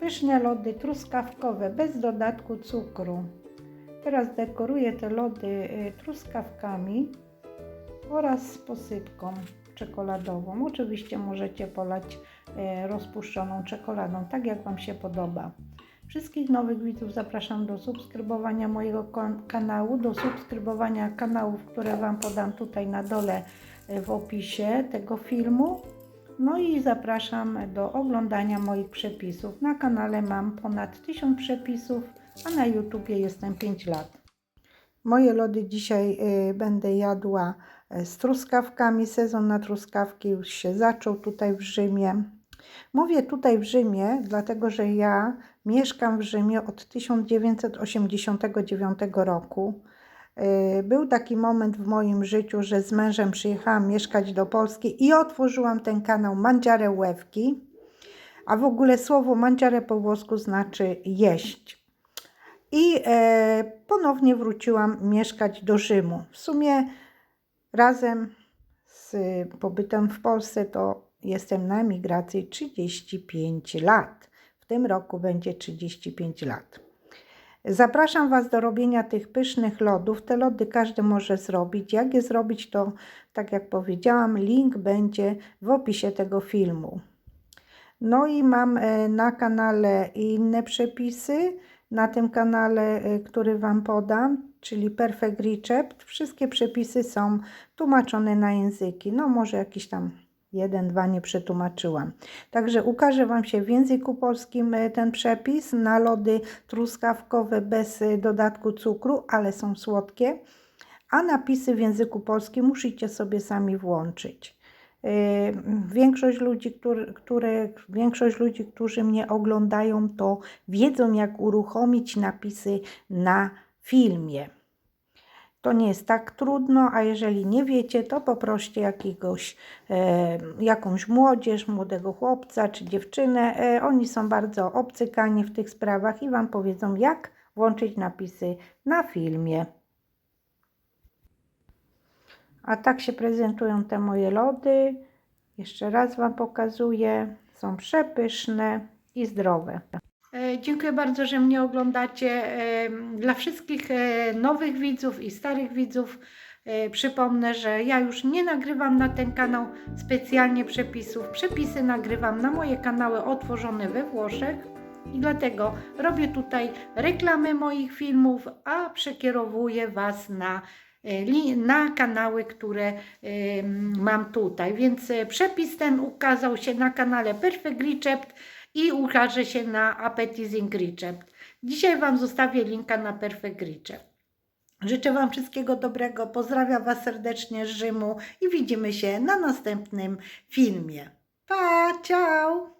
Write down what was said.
Pyszne lody truskawkowe bez dodatku cukru. Teraz dekoruję te lody y, truskawkami oraz posypką czekoladową. Oczywiście możecie polać e, rozpuszczoną czekoladą, tak jak Wam się podoba. Wszystkich nowych widzów zapraszam do subskrybowania mojego kanału, do subskrybowania kanałów, które Wam podam tutaj na dole e, w opisie tego filmu. No i zapraszam do oglądania moich przepisów. Na kanale mam ponad 1000 przepisów, a na YouTubie jestem 5 lat. Moje lody dzisiaj y, będę jadła y, z truskawkami. Sezon na truskawki już się zaczął tutaj w Rzymie. Mówię tutaj w Rzymie, dlatego że ja mieszkam w Rzymie od 1989 roku. Y, Był taki moment w moim życiu, że z mężem przyjechałam mieszkać do Polski i otworzyłam ten kanał Mangiare Łewki. A w ogóle słowo mangiare po włosku znaczy jeść. I e, ponownie wróciłam mieszkać do Rzymu. W sumie razem z pobytem w Polsce to jestem na emigracji 35 lat. W tym roku będzie 35 lat. Zapraszam Was do robienia tych pysznych lodów. Te lody każdy może zrobić. Jak je zrobić, to tak jak powiedziałam, link będzie w opisie tego filmu. No i mam e, na kanale inne przepisy. Na tym kanale, e, który Wam podam, czyli Perfect Recept, wszystkie przepisy są tłumaczone na języki. No może jakiś tam jeden, dwa nie przetłumaczyłam. Także ukaże Wam się w języku polskim e, ten przepis na lody truskawkowe bez e, dodatku cukru, ale są słodkie. A napisy w języku polskim musicie sobie sami włączyć. Yy, Większość ludzi, które, większość ludzi, którzy mnie oglądają, to wiedzą, jak uruchomić napisy na filmie. To nie jest tak trudno, a jeżeli nie wiecie, to poproście jakiegoś, e, jakąś młodzież, młodego chłopca czy dziewczynę. E, oni są bardzo obcykani w tych sprawach i Wam powiedzą, jak włączyć napisy na filmie. A tak się prezentują te moje lody. Jeszcze raz Wam pokazuję. Są przepyszne i zdrowe. E, Dziękuję bardzo, że mnie oglądacie. E, Dla wszystkich e, nowych widzów i starych widzów przypomnę, że ja już nie nagrywam na ten kanał specjalnie przepisów. Przepisy nagrywam na moje kanały otworzone we Włoszech. I dlatego robię tutaj reklamy moich filmów, a przekierowuję Was na na kanały, które mam tutaj. Więc przepis ten ukazał się na kanale Perfect Recept i ukaże się na Appetizing Recept. Dzisiaj Wam zostawię linka na Perfect Recept. Życzę Wam wszystkiego dobrego, pozdrawiam Was serdecznie z Rzymu i widzimy się na następnym filmie. Pa, ciao!